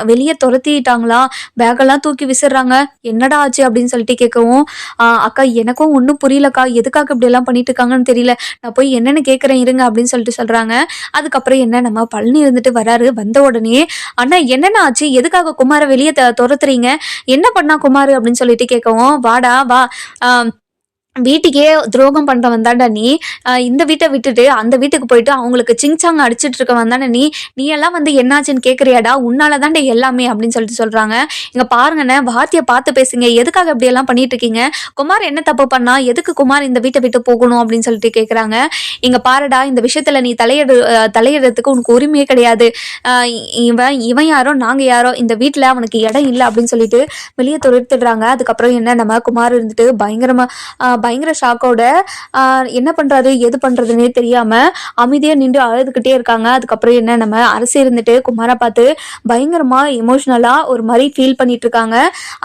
S1: வெளியே துரத்திட்டாங்களா? பேக்கெல்லாம் தூக்கி விசிறாங்க. என்னடா ஆச்சு? அப்படின்னு சொல்லிட்டு கேட்கவும் அக்கா எனக்கும் ஒன்றும் புரியலக்கா. எதுக்காக இப்படி எல்லாம் பண்ணிட்டு இருக்காங்கன்னு தெரியல. நான் போய் என்னன்னு கேட்குறேன் இருங்க அப்படின்னு சொல்லிட்டு சொல்றாங்க. அதுக்கப்புறம் என்ன நம்ம பழனி இருந்துட்டு வராரு. வந்த உடனே அண்ணா என்னென்ன ஆச்சு? எதுக்காக குமாரை வெளியே த- துரத்துறீங்க? என்ன பண்ணா குமார்? அப்படின்னு சொல்லிட்டு கேட்கவும் வாடா வா. ஆஹ், வீட்டுக்கே துரோகம் பண்ணுறவன் தான்டா நீ. இந்த வீட்டை விட்டுட்டு அந்த வீட்டுக்கு போயிட்டு அவங்களுக்கு சிங்சாங் அடிச்சிட்டு இருக்கவன் தானே நீ. நீ எல்லாம் வந்து என்னாச்சுன்னு கேக்குறியாடா? உன்னாலதான்டா எல்லாமே அப்படின்னு சொல்லிட்டு சொல்றாங்க. இங்க பாருங்கண்ணே வார்த்தையை பார்த்து பேசுங்க. எதுக்காக இப்படி எல்லாம் பண்ணிட்டு இருக்கீங்க? குமார் என்ன தப்பு பண்ணா? எதுக்கு குமார் இந்த வீட்டை விட்டு போகணும் அப்படின்னு சொல்லிட்டு கேக்குறாங்க. இங்க பாருடா இந்த விஷயத்துல நீ தலையிடு தலையிடுறதுக்கு உனக்கு உரிமையே கிடையாது. இவன் இவன் யாரோ நாங்க யாரோ இந்த வீட்டுல அவனுக்கு இடம் இல்லை அப்படின்னு சொல்லிட்டு வெளியே துரத்துடுறாங்க. அதுக்கப்புறம் என்ன? நம்ம குமார் இருந்துட்டு பயங்கரமா பயங்கர ஷாக்கோட என்ன பண்றாரு எது பண்றதுன்னே தெரியாம அமைதியா நின்று அழுதுகிட்டே இருக்காங்க. அதுக்கப்புறம் என்ன நம்ம அரசு இருந்துட்டு குமாரை பார்த்து பயங்கரமா எமோஷ்னலாக ஒரு மாதிரி ஃபீல் பண்ணிட்டு இருக்காங்க.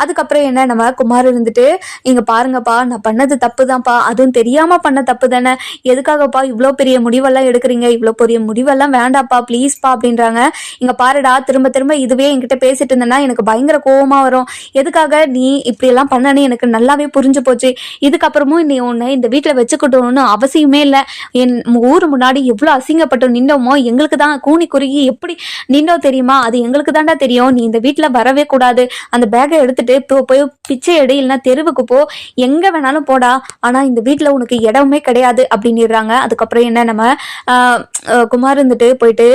S1: அதுக்கப்புறம் என்ன நம்ம குமார் இருந்துட்டு இங்க பாருங்கப்பா நான் பண்ணது தப்பு தான்ப்பா அதுவும் தெரியாம பண்ண தப்பு தானே. எதுக்காகப்பா இவ்வளோ பெரிய முடிவெல்லாம் எடுக்கிறீங்க? இவ்வளோ பெரிய முடிவெல்லாம் வேண்டாப்பா ப்ளீஸ்ப்பா அப்படின்றாங்க. இங்க பாருடா திரும்ப திரும்ப இதுவே என்கிட்ட பேசிட்டு இருந்தேன்னா எனக்கு பயங்கர கோவமா வரும். எதுக்காக நீ இப்படி எல்லாம் பண்ணனு எனக்கு நல்லாவே புரிஞ்சு போச்சு. இதுக்கப்புறம் இதுக்கப்புறமும் நீ உன்னை இந்த வீட்டில் வச்சுக்கிட்டோன்னு அவசியமே இல்லை. என் ஊர் முன்னாடி எவ்வளோ அசிங்கப்பட்டு நின்னோமோ எங்களுக்கு தான் கூனி குறுகி எப்படி நின்னோ தெரியுமா? அது எங்களுக்கு தாண்டா தெரியும். நீ இந்த வீட்டில் வரவே கூடாது. அந்த பேக்கை எடுத்துட்டு போய் பிச்சை எடு இல்லைன்னா தெருவுக்கு போ. எங்கே வேணாலும் போடா. ஆனால் இந்த வீட்டில் உனக்கு இடமே கிடையாது அப்படின்னுறாங்க. அதுக்கப்புறம் என்ன நம்ம குமார் இருந்துட்டு போயிட்டு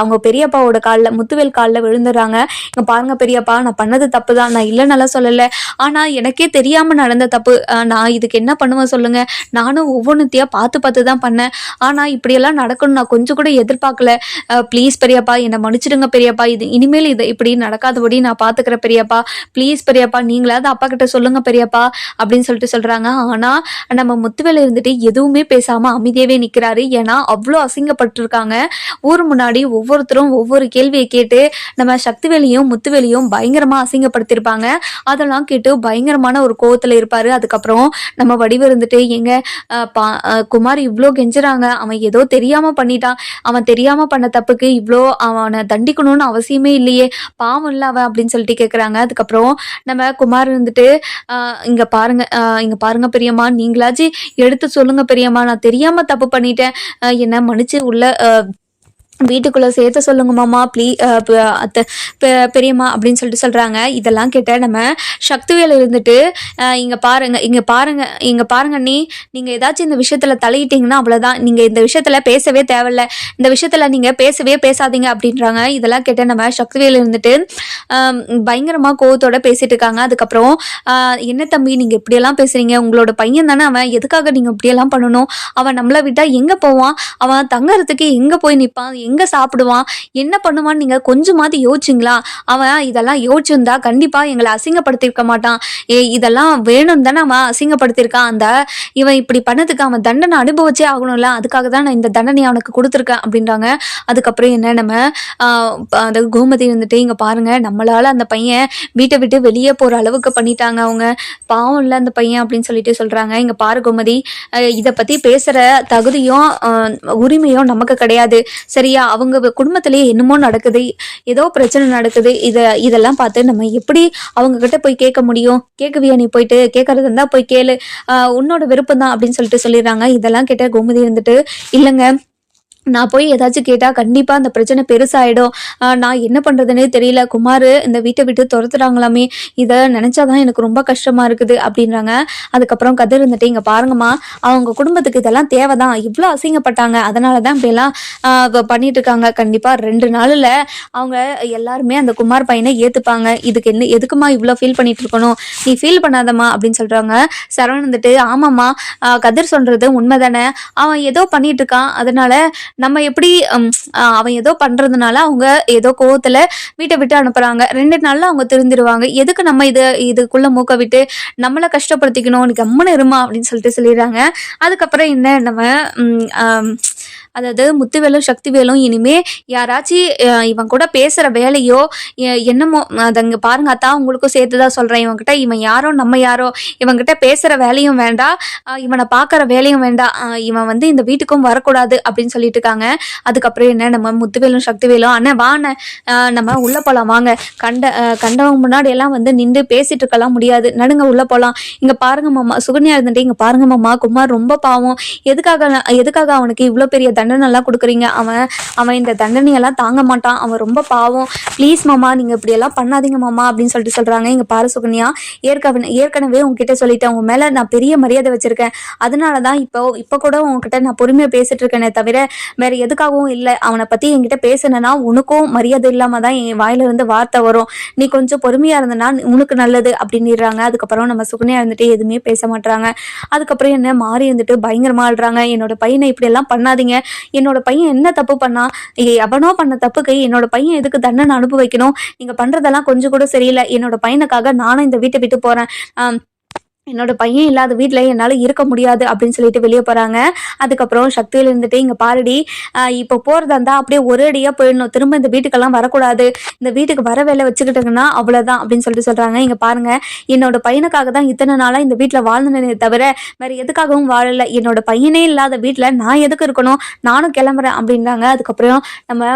S1: அவங்க பெரியப்பாவோட காலில் முத்துவேல் காலில் விழுந்துடுறாங்க இங்கே பாருங்க பெரியப்பா நான் பண்ணது தப்பு தான் நான் இல்லைன்னெல்லாம் சொல்லலை. ஆனால் எனக்கே தெரியாமல் நடந்த தப்பு. நான் இதுக்கு என்ன என்ன பண்ணுவேன் சொல்லுங்க? நானும் ஒவ்வொன்றுத்தையா பார்த்து பார்த்து தான் பண்ணேன். ஆனால் இப்படியெல்லாம் நடக்கணும் நான் கொஞ்சம் கூட எதிர்பார்க்கல. ப்ளீஸ் பெரியப்பா என்னை மன்னிச்சிடுங்க பெரியப்பா. இது இனிமேல் இது இப்படி நடக்காதபடி நான் பார்த்துக்கிறேன் பெரியப்பா. ப்ளீஸ் பெரியப்பா நீங்களாவது அப்பா கிட்ட சொல்லுங்க பெரியப்பா அப்படின்னு சொல்லிட்டு சொல்றாங்க. ஆனால் நம்ம முத்துவேல இருந்துட்டு எதுவுமே பேசாம அமைதியாவே நிற்கிறாரு ஏன்னா அவ்வளோ அசிங்கப்பட்டிருக்காங்க. ஊர் முன்னாடி ஒவ்வொருத்தரும் ஒவ்வொரு கேள்வியை கேட்டு நம்ம சக்திவேலியும் முத்துவேலியும் பயங்கரமாக அசிங்கப்படுத்தியிருப்பாங்க. அதெல்லாம் கேட்டு பயங்கரமான ஒரு கோவத்தில் இருப்பாரு. அதுக்கப்புறம் நம்ம வடிவு இருந்துட்டு எங்க பா- குமார் இவ்வளோ கெஞ்சுறாங்க. அவன் ஏதோ தெரியாம பண்ணிட்டான். அவன் தெரியாம பண்ண தப்புக்கு இவ்வளோ அவனை தண்டிக்கணும்னு அவசியமே இல்லையே. பாவம் இல்லை அவன் அப்படின்னு சொல்லிட்டு கேட்குறாங்க அதுக்கப்புறம் நம்ம குமார் இருந்துட்டு இங்க பாருங்க இங்க பாருங்க பெரியம்மா. நீங்களாச்சும் எடுத்து சொல்லுங்க பெரியம்மா. நான் தெரியாம தப்பு பண்ணிட்டேன். என்ன என்னை மன்னிச்சு உள்ள வீட்டுக்குள்ளே சேர்த்து சொல்லுங்க மாமா ப்ளீ அத்தை பெ- பெரியம்மா அப்படின்னு சொல்லிட்டு சொல்கிறாங்க இதெல்லாம் கேட்ட நம்ம சக்திவேல் இருந்துட்டு இங்கே பாருங்கள் பாருங்க பாருங்கள் பாருங்க இங்க பாருங்க நீ நீங்கள் ஏதாச்சும் இந்த விஷயத்தில் தலையிட்டீங்கன்னா அவ்வளோதான் நீங்கள் இந்த விஷயத்தில் பேசவே தேவையில்ல. இந்த விஷயத்தில் நீங்கள் பேசவே பேசாதீங்க அப்படின்றாங்க. இதெல்லாம் கேட்ட நம்ம சக்திவேல் இருந்துட்டு பயங்கரமாக கோவத்தோடு கோவத்தோட பேசிட்டு இருக்காங்க. அதுக்கப்புறம் என்ன தம்பி நீங்கள் இப்படியெல்லாம் பேசுறீங்க? உங்களோட பையன் தானே அவன். எதுக்காக நீங்கள் இப்படியெல்லாம் பண்ணணும்? அவன் நம்மளை விட்டால் எங்கே போவான்? அவன் தங்கறதுக்கு எங்கே போய் நிற்பான் எங்க சாப்பிடுவான்? என்ன பண்ணுவான்னு நீங்க கொஞ்சமாவது யோசிச்சிங்களா? அவன் இதெல்லாம் யோசிச்சிருந்தா கண்டிப்பா எங்களை அசிங்கப்படுத்தியிருக்க மாட்டான். ஏ இதெல்லாம் வேணும் தானே அவன் அசிங்கப்படுத்தியிருக்கான். அந்த இவன் இப்படி பண்ணதுக்கு அவன் தண்டனை அனுபவிச்சே ஆகணும்ல. அதுக்காக தான் நான் இந்த தண்டனை அவனுக்கு கொடுத்துருக்கேன் அப்படின்றாங்க. அதுக்கப்புறம் என்ன நம்ம அந்த கோமதி வந்துட்டு இங்க பாருங்க நம்மளால அந்த பையன் வீட்டை விட்டு வெளியே போற அளவுக்கு பண்ணிட்டாங்க அவங்க. பாவம் இல்லை அந்த பையன் அப்படின்னு சொல்லிட்டு சொல்றாங்க. இங்க பாரு கோமதி இதை இத பத்தி பேசுற தகுதியும் உரிமையும் நமக்கு கிடையாது. சரியா? அவங்க குடும்பத்திலேயே என்னமோ நடக்குது ஏதோ பிரச்சனை நடக்குது. இதை இதெல்லாம் பார்த்து நம்ம எப்படி அவங்க கிட்ட போய் கேட்க முடியும்? கேட்கவியா நீ போயிட்டு? கேட்கறது இருந்தா போய் கேளு. ஆஹ், உன்னோட விருப்பம் தான் அப்படின்னு சொல்லிட்டு சொல்லிடுறாங்க. இதெல்லாம் கேட்ட கோமதி இருந்துட்டு இல்லைங்க நான் போய் ஏதாச்சும் கேட்டால் கண்டிப்பாக அந்த பிரச்சனை பெருசாகிடும் நான் என்ன பண்ணுறதுனே தெரியல. குமார் இந்த வீட்டை விட்டு துரத்துறாங்களாமே. இதை நினச்சாதான் எனக்கு ரொம்ப கஷ்டமாக இருக்குது அப்படின்றாங்க. அதுக்கப்புறம் கதிர் இருந்துட்டு இங்கே பாருங்கம்மா அவங்க குடும்பத்துக்கு இதெல்லாம் தேவை தான் இவ்வளோ அசிங்கப்பட்டாங்க. அதனால தான் இப்படியெல்லாம் பண்ணிட்டு இருக்காங்க கண்டிப்பாக ரெண்டு நாளில் அவங்க எல்லாருமே அந்த குமார் பையனை ஏற்றுப்பாங்க இதுக்கு என்ன எதுக்குமா இவ்வளோ ஃபீல் பண்ணிட்டு இருக்கணும் நீ ஃபீல் பண்ணாதம்மா அப்படின்னு சொல்கிறாங்க சரவணன் வந்துட்டு ஆமாம்மா கதிர் சொல்கிறது உண்மை தானே அவன் ஏதோ பண்ணிட்டு இருக்கான் அதனால நம்ம எப்படி ஹம், அவன் ஏதோ பண்றதுனால அவங்க ஏதோ கோவத்துல வீட்டை விட்டு அனுப்புறாங்க. ரெண்டு நாள்ல அவங்க திருந்திருவாங்க. எதுக்கு நம்ம இதை இதுக்குள்ள மூக்க விட்டு நம்மளை கஷ்டப்படுத்திக்கணும் நீ கம்முன்னு இருமா அப்படின்னு சொல்லிட்டு சொல்லிடுறாங்க. அதுக்கப்புறம் என்ன நம்ம ஹம், அதாவது முத்துவேலும் சக்திவேலும் இனிமே யாராச்சும் இவன் கூட பேசுகிற வேலையோ எ- என்னமோ அதங்க பாருங்க அத்தா உங்களுக்கும் சேர்த்து தான் சொல்கிறேன் இவன்கிட்ட இவன் யாரோ நம்ம யாரோ இவன்கிட்ட பேசுகிற வேலையும் வேண்டாம் இவனை பார்க்குற வேலையும் வேண்டாம் இவன் வந்து இந்த வீட்டுக்கும் வரக்கூடாது அப்படின்னு சொல்லிட்டு இருக்காங்க. அதுக்கப்புறம் என்ன நம்ம முத்துவேலும் சக்திவேலும் அண்ணன் வா நம்ம உள்ளே போகலாம் வாங்க. கண்ட கண்டவங்க முன்னாடி எல்லாம் வந்து நின்று பேசிட்டு இருக்கலாம் முடியாது. நடுங்க உள்ளே போகலாம் இங்கே பாருங்க மாமா சுகன்யா இருந்துட்டு இங்கே பாருங்க மாமா குமார் ரொம்ப பாவம். எதுக்காக எதுக்காக அவனுக்கு இவ்வளோ பெரிய தண்டனை தண்டனைலாம் கொடுக்குறீங்க. அவன் அவன் இந்த தண்டனையெல்லாம் தாங்க மாட்டான். அவன் ரொம்ப பாவம். ப்ளீஸ் மாமா நீங்கள் இப்படியெல்லாம் பண்ணாதீங்க மாமா அப்படின்னு சொல்லிட்டு சொல்கிறாங்க இங்கே பாரு சுகன்யா ஏற்கனவே ஏற்கனவே உங்ககிட்ட சொல்லிட்டேன். உங்க மேலே நான் பெரிய மரியாதை வச்சுருக்கேன். அதனால தான் இப்போ இப்போ கூட உங்ககிட்ட நான் பொறுமையாக பேசிட்டு இருக்கேனே தவிர வேற எதுக்காகவும் இல்லை. அவனை பற்றி என்கிட்ட பேசினேன்னா உனக்கும் மரியாதை இல்லாமல் தான் என் வாயிலிருந்து வார்த்தை வரும். நீ கொஞ்சம் பொறுமையாக இருந்தனா உனக்கு நல்லது அப்படின்னுறாங்க. அதுக்கப்புறம் நம்ம சுகன்யா இருந்துட்டு எதுவுமே பேச மாட்டாங்க அதுக்கப்புறம் என்ன மாறி இருந்துட்டு பயங்கரமா ஆடுறாங்க என்னோட பையனை இப்படி எல்லாம் பண்ணாதீங்க. என்னோட பையன் என்ன தப்பு பண்ணா எவனோ பண்ண தப்புக்கு என்னோட பையன் எதுக்கு தண்டனை அனுப்ப வைக்கணும் நீங்க பண்றதெல்லாம் கொஞ்சம் கூட சரியில்லை. என்னோட பையனுக்காக நானும் இந்த வீட்டை விட்டு போறேன். என்னோட பையன் இல்லாத வீட்டில் என்னால் இருக்க முடியாது அப்படின்னு சொல்லிட்டு வெளியே போகிறாங்க அதுக்கப்புறம் சக்தியில் இருந்துட்டு இங்கே பாருடி இப்போ போகிறதா இருந்தால் அப்படியே ஒரே அடியாக போயிடணும். திரும்ப இந்த வீட்டுக்கெல்லாம் வரக்கூடாது. இந்த வீட்டுக்கு வர வேலை வச்சுக்கிட்டாங்கன்னா அவ்வளோதான் அப்படின்னு சொல்லிட்டு சொல்கிறாங்க இங்கே பாருங்கள் என்னோட பையனுக்காக தான் இத்தனை நாளாக இந்த வீட்டில் வாழ்ந்தனே தவிர வேறு எதுக்காகவும் வாழலை. என்னோட பையனே இல்லாத வீட்டில் நான் எதுக்கு இருக்கணும்? நானும் கிளம்புறேன் அப்படின்றாங்க அதுக்கப்புறம் நம்ம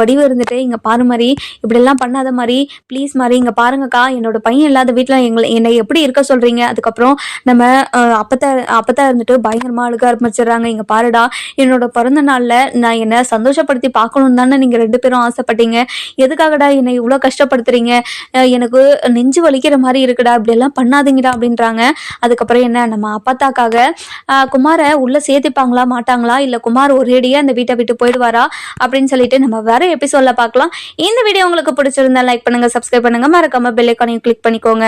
S1: வடிவு இருந்துட்டு இங்கே பாரு மாதிரி இப்படிலாம் பண்ணாத மாதிரி ப்ளீஸ் மாதிரி இங்கே பாருங்கக்கா. என்னோட பையன் இல்லாத வீட்டில் எங்களை என்னை எப்படி இருக்க சொல்கிறீங்க அதுக்கப்புறம் நம்ம அப்பத்தா அப்பத்தா இருந்துட்டு பயங்கரமாக அழுக ஆரம்பிச்சிடுறாங்க. இங்கே பாருடா என்னோட பிறந்த நாளில் நான் என்னை சந்தோஷப்படுத்தி பார்க்கணும் தானே நீங்கள் ரெண்டு பேரும் ஆசைப்பட்டீங்க. எதுக்காகடா என்னை இவ்வளோ கஷ்டப்படுத்துறீங்க? எனக்கு நெஞ்சு வலிக்கிற மாதிரி இருக்குடா இப்படியெல்லாம் பண்ணாதீங்கடா அப்படின்றாங்க. அதுக்கப்புறம் என்ன நம்ம அப்பத்தாக்காக ஆஹ் குமாரை உள்ளே சேர்த்துப்பாங்களா மாட்டாங்களா? இல்லை குமார் ஒரேடியாக இந்த வீட்டை விட்டு போயிடுவாரா? அப்படின்னு சொல்லிட்டு நம்ம வேற எபிசோட்ல பார்க்கலாம். இந்த வீடியோ உங்களுக்கு பிடிச்சிருந்தா லைக் பண்ணுங்க சப்ஸ்கிரைப் பண்ணுங்க. மறக்காம பெல் ஐக்கானையும் கிளிக் பண்ணிக்கோங்க.